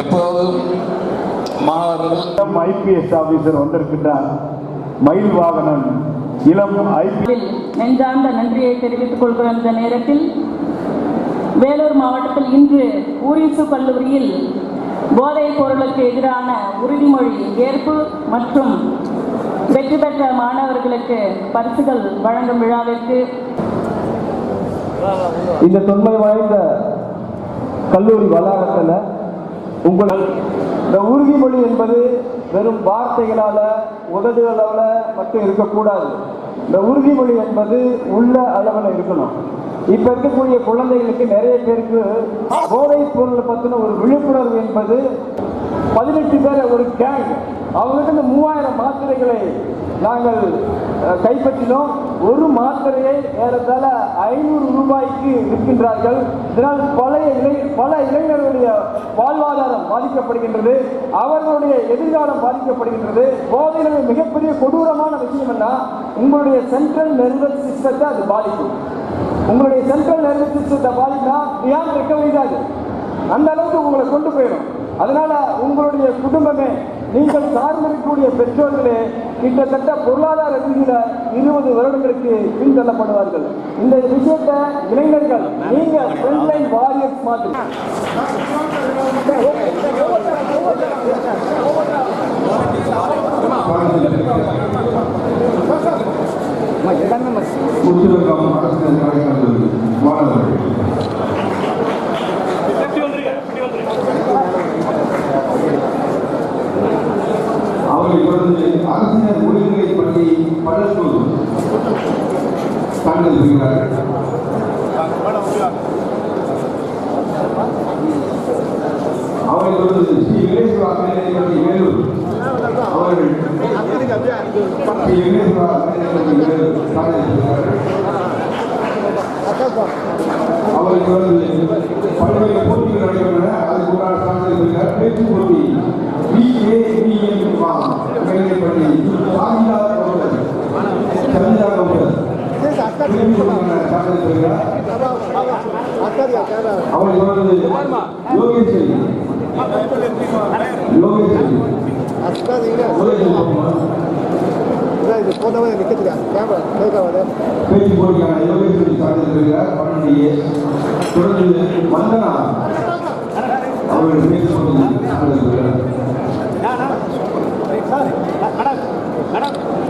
எப்போதும் மாணவர்கள் IPS officer வந்திருக்கின்றார். மயில் வாகனன் இளம் ஐபி இதில் நெஞ்சார்ந்த நன்றியை தெரிவித்துக் கொள்கிற இந்த நேரத்தில். வேலூர் மாவட்டத்தில் இன்று ஊரிசு கல்லூரியில் போதைப் பொருளுக்கு எதிரான உறுதிமொழி ஏற்பு மற்றும் வெற்றி பெற்ற மாணவர்களுக்கு பரிசுகள் வழங்கும் விழாவிற்கு இந்த தொன்மை வாய்ந்த கல்லூரி வளாகத்தில் உங்கள் இந்த உறுதிமொழி என்பது வெறும் வார்த்தைகளால அளவில் மட்டும் இருக்கக்கூடாது. இந்த உறுதிமொழி என்பது உள்ள அளவில் இருக்கணும். இப்ப இருக்கக்கூடிய குழந்தைகளுக்கு நிறைய பேருக்கு போதைப் பொருளை பத்தின ஒரு விழிப்புணர்வு என்பது பதினெட்டு பேர் ஒரு கேங் அவங்களுக்கு இந்த மூவாயிரம் மாத்திரைகளை நாங்கள் கைப்பற்றினோம். ஒரு மாத்திரையை ஏறத்தாழ ஐநூறு ரூபாய்க்கு விற்கின்றார்கள். இதனால் பழைய இளை பல இளைஞர்களுடைய வாழ்வாதாரம் பாதிக்கப்படுகின்றது. அவர்களுடைய எதிர்காலம் பாதிக்கப்படுகின்றது. போதையில் மிகப்பெரிய கொடூரமான விஷயம் என்ன? உங்களுடைய சென்ட்ரல் நர்வஸ் சிஸ்டத்தை அது பாதிக்கும். உங்களுடைய சென்ட்ரல் நர்வஸ் சிஸ்டத்தை பாதித்தா பியாண்ட் ரெக்கவரி தான் அந்த அளவுக்கு உங்களை கொண்டு போயிடும். அதனால உங்களுடைய குடும்பமே நீங்கள் சார்ந்திருக்கக்கூடிய பெற்றோர்களே கிட்டத்தட்ட பொருளாதார ரீதியில இருபது வருடங்களுக்கு பின்தள்ளப்படுவார்கள் இந்த விஷயத்தை இளைஞர்கள் நீங்க ஃப்ரண்ட்லைன் வாரியர்ஸ் மாதிரி. அரசு மாணவர்கள் அவர்கள் தொடர்ந்து அரசினர் ஊழியர்களை பற்றி பலருக்கு தாங்கள் இருக்கிறார்கள் அவர்கள் தொடர்ந்து ஸ்ரீ விக்னேஸ்வரா மேல்நிலை பற்றி வேலூர் அவர்கள் ஸ்ரீ விக்னேஸ்வரா மேல்நிலை பற்றி வேலூர் தாங்கள் இருக்கிறார்கள் அவருக்கு வந்து பல்வேறு போட்டிகள் நடைபெற்றன. அதுக்கு உண்டான சான்றிதழ் பேச்சு போட்டி பிஏபிஎம் மேல்நிலைப்பள்ளி யோகேஸ்வரி பேச்சு போட்டியான யோகேஸ்வரி தொடர்ந்து வந்தனா. அவர்கள் பேச்சு からん